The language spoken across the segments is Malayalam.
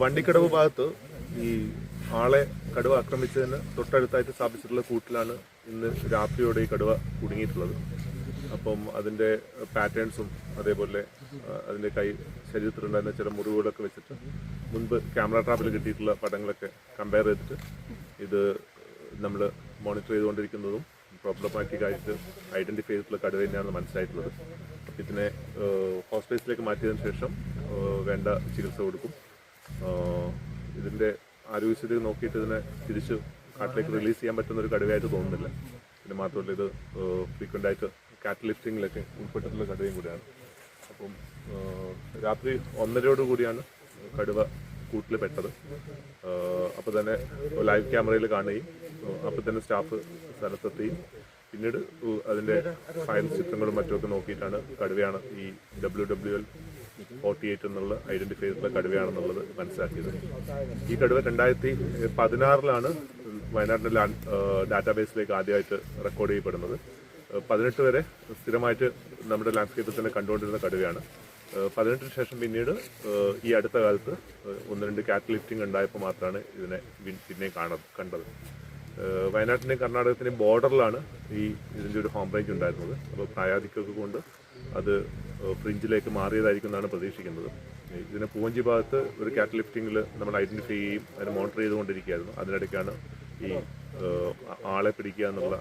വണ്ടിക്കടവ് ഭാഗത്ത് ഈ ആളെ കടുവ ആക്രമിച്ചതിന് തൊട്ടടുത്തായിട്ട് സ്ഥാപിച്ചിട്ടുള്ള കൂട്ടിലാണ് ഇന്ന് രാത്രിയോടെ ഈ കടുവ കുടുങ്ങിയിട്ടുള്ളത്. അപ്പം അതിന്റെ പാറ്റേൺസും അതേപോലെ അതിന്റെ കൈ ശരീരത്തിലുണ്ടായിരുന്ന ചില മുറിവുകളൊക്കെ വെച്ചിട്ട് മുൻപ് ക്യാമറ ട്രാപ്പിൽ കിട്ടിയിട്ടുള്ള പടങ്ങളൊക്കെ കമ്പയർ ചെയ്തിട്ട് ഇത് നമ്മൾ മോണിറ്റർ ചെയ്തുകൊണ്ടിരിക്കുന്നതും പ്രോബ്ലമാറ്റിക് ആയിട്ട് ഐഡന്റിഫൈ ചെയ്തിട്ടുള്ള കടുവ തന്നെയാണ് മനസ്സിലായിട്ടുള്ളത്. ഇതിനെ ഹോസ്പിറ്റലിലേക്ക് മാറ്റിയതിന് ശേഷം വേണ്ട ചികിത്സ കൊടുക്കും. ഇതിന്റെ ആരോഗ്യസ്ഥിതി നോക്കിയിട്ട് ഇതിനെ തിരിച്ച് കാട്ടിലേക്ക് റിലീസ് ചെയ്യാൻ പറ്റുന്ന ഒരു കടുവയായിട്ട് തോന്നുന്നില്ല. പിന്നെ മാത്രമല്ല ഇത് ഫ്രീക്വന്റ് ആയിട്ട് കാറ്റ് ലിഫ്റ്റിങ്ങിലൊക്കെ ഉൾപ്പെട്ടിട്ടുള്ള കടുവയും കൂടിയാണ്. അപ്പം രാത്രി ഒന്നരയോട് കൂടിയാണ് കടുവ കൂട്ടിൽ പെട്ടത്. അപ്പോൾ തന്നെ ലൈവ് ക്യാമറയിൽ കാണുകയും അപ്പോൾ തന്നെ സ്റ്റാഫ് സ്ഥലത്തെത്തുകയും പിന്നീട് അതിന്റെ ഫയൽ ചിത്രങ്ങളും മറ്റുമൊക്കെ നോക്കിയിട്ടാണ് കടുവയാണ് ഈ W W L forty eight എന്നുള്ള ഐഡന്റിഫൈ ചെയ്തിട്ടുള്ള കടുവയാണെന്നുള്ളത് മനസ്സിലാക്കിയത്. ഈ കടുവ രണ്ടായിരത്തി പതിനാറിലാണ് ലാൻഡ് ഡാറ്റാബേസിലേക്ക് ആദ്യമായിട്ട് റെക്കോർഡ് ചെയ്യപ്പെടുന്നത്. പതിനെട്ട് വരെ സ്ഥിരമായിട്ട് നമ്മുടെ ലാൻഡ്സ്കേപ്പിൽ തന്നെ കണ്ടുകൊണ്ടിരുന്ന കടുവയാണ്. പതിനെട്ടിന് ശേഷം പിന്നീട് ഈ അടുത്ത കാലത്ത് ഒന്ന് രണ്ട് കാറ്റ് ലിഫ്റ്റിംഗ് ഉണ്ടായപ്പോൾ മാത്രമാണ് ഇതിനെ പിന്നെ കാണ കണ്ടത്. വയനാട്ടിന്റെയും കർണാടകത്തിന്റെയും ബോർഡറിലാണ് ഈ ഇതിന്റെ ഒരു ഹോം റേഞ്ച് ഉണ്ടായിരുന്നത്. അപ്പോൾ പ്രായാധിക്യമൊക്കെ കൊണ്ട് അത് ഫ്രിഞ്ചിലേക്ക് മാറിയതായിരിക്കും എന്നാണ് പ്രതീക്ഷിക്കുന്നത്. ഇതിനെ പൂവഞ്ചി ഭാഗത്ത് ഒരു കാറ്റ് ലിഫ്റ്റിങ്ങിൽ നമ്മൾ ഐഡന്റിഫൈ ചെയ്യും അതിന് മോണിറ്റർ ചെയ്തുകൊണ്ടിരിക്കുകയായിരുന്നു. അതിനിടയ്ക്കാണ് ഈ ആളെ പിടിക്കുക എന്നുള്ള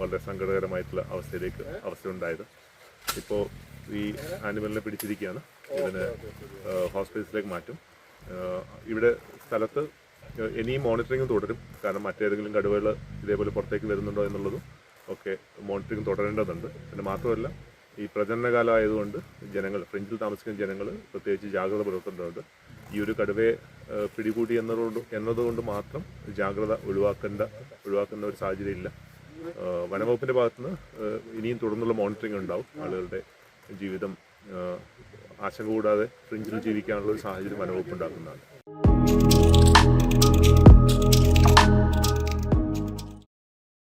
വളരെ സങ്കടകരമായിട്ടുള്ള അവസ്ഥയിലേക്ക് അവസ്ഥ ഉണ്ടായത് ഇപ്പോൾ ഈ ആനിമലിനെ പിടിച്ചിരിക്കുകയാണ്. ഇതിനെ ഹോസ്പിറ്റലിലേക്ക് മാറ്റും. ഇവിടെ സ്ഥലത്ത് ഇനിയും മോണിറ്ററിങ് തുടരും. കാരണം മറ്റേതെങ്കിലും കടുവകൾ ഇതേപോലെ പുറത്തേക്ക് വരുന്നുണ്ടോ എന്നുള്ളതും ഒക്കെ മോണിറ്ററിങ് തുടരേണ്ടതുണ്ട്. പിന്നെ മാത്രമല്ല ഈ പ്രജനനകാലം ആയതുകൊണ്ട് ജനങ്ങൾ ഫ്രിഞ്ചിൽ താമസിക്കുന്ന ജനങ്ങൾ പ്രത്യേകിച്ച് ജാഗ്രത പുലർത്തേണ്ടതുണ്ട്. ഈ ഒരു കടുവയെ പിടികൂടി എന്നതുകൊണ്ട് എന്നതുകൊണ്ട് മാത്രം ജാഗ്രത ഒഴിവാക്കേണ്ട ഒഴിവാക്കുന്ന ഒരു സാഹചര്യം ഇല്ല. വനവകുപ്പിന്റെ ഭാഗത്തുനിന്ന് ഇനിയും തുടർന്നുള്ള മോണിറ്ററിംഗ് ഉണ്ടാവും ആളുകളുടെ ജീവിതം ആശങ്ക കൂടാതെ ഫ്രിഞ്ചിൽ ജീവിക്കാനുള്ള ഒരു സാഹചര്യം വനംവകുപ്പ്